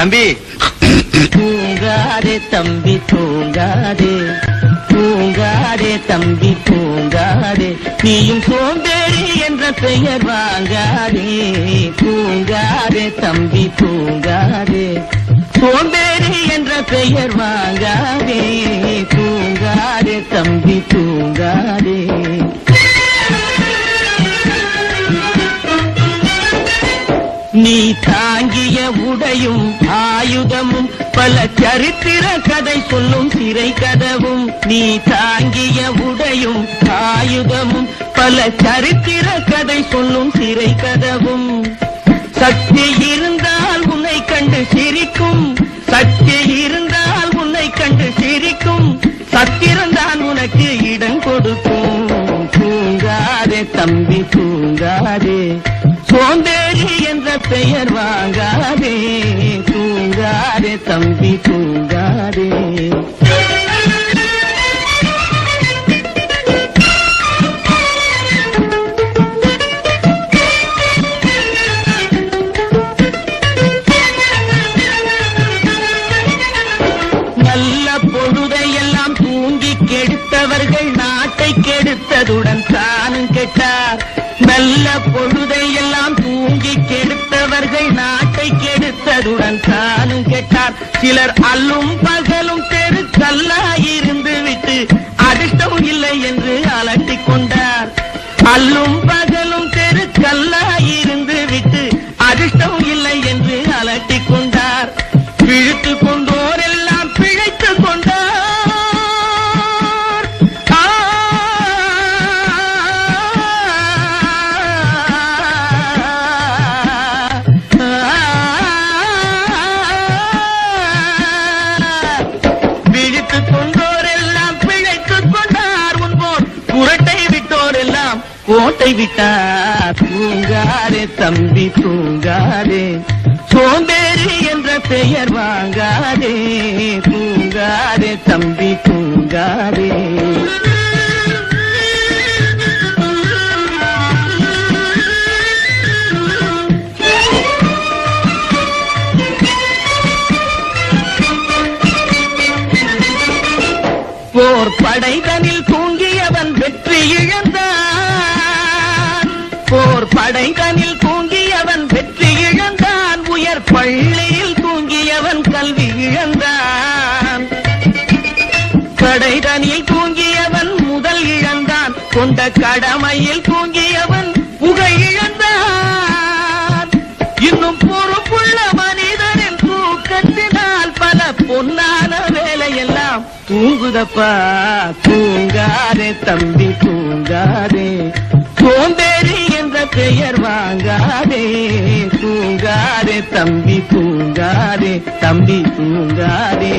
தம்பி. தூங்காதே தம்பி தூங்காதே. தூங்காதே தம்பி தூங்காதே. நீயும் சோம்பேறி என்ற பெயர் வாங்காதே. தூங்காதே தம்பி தூங்காதே. சோம்பேறி என்ற பெயர் வாங்காதே. தூங்காதே தம்பி தூங்காதே. நீ தாங்கிய உடையும் ஆயுதமும் பல சரித்திர கதை சொல்லும் திரை கதவும். நீ தாங்கிய உடையும் ஆயுதமும் பல சரித்திர கதை சொல்லும் திரை கதவும். சக்தி இருந்தால் உன்னை கண்டு சிரிக்கும். சக்தி இருந்தால் உன்னை கண்டு சிரிக்கும். சத்திரம்தான் உனக்கு இடம் கொடுக்கும். தூங்காதே தம்பி தூங்காதே. சோம்பேறி என்ற பெயர் வாங்காதே தூங்காதே தம்பி தூங்காதே. நல்ல பொழுதையெல்லாம் தூங்கி கெடுத்தவர்கள் நாட்டை கெடுத்ததுடன் தானும் கெட்டார். நல்ல பொழுதையெல்லாம் தூங்கி கெடுத்தவர்கள் நாட்டை கெடுத்ததுடன் தானும் கெட்டார். சிலர் அல்லும் பகலும் தெரு கல்லாயிருந்து விட்டு அதிர்ஷ்டம் இல்லை என்று அலட்டிக் கொண்டார். அல்லும் பகலும் தெரு கல்லாயிருந்து விட்டு அதிர்ஷ்டம் இல்லை என்று அலட்டிக் கொண்டார். பிழைத்து கொண்டு கோட்டை விட்டார் தூங்காரே தம்பி தூங்காரே சோம்பேறி என்ற பெயர் வாங்காதே தூங்காரே தம்பி தூங்காரே போர் படைதனில் தூங்கியவன் வெற்றி இழந்தான். போர் படைதனில் தூங்கியவன் வெற்றி இழந்தான். உயர் பள்ளியில் தூங்கியவன் கல்வி இழந்தான். படைதனில் தூங்கியவன் முதல் இழந்தான். கொண்ட கடமையில் தூங்கியவன் புகை இழந்தான். இன்னும் பொறுப்புள்ள மனிதனின் தூக்கத்தினால் பல பொன்னான தூங்குதப்பா தூங்காதே தம்பி தூங்காதே. சோம்பேறி என்ற பெயர் வாங்காதே. தூங்காதே தம்பி தூங்காதே தம்பி தூங்காதே.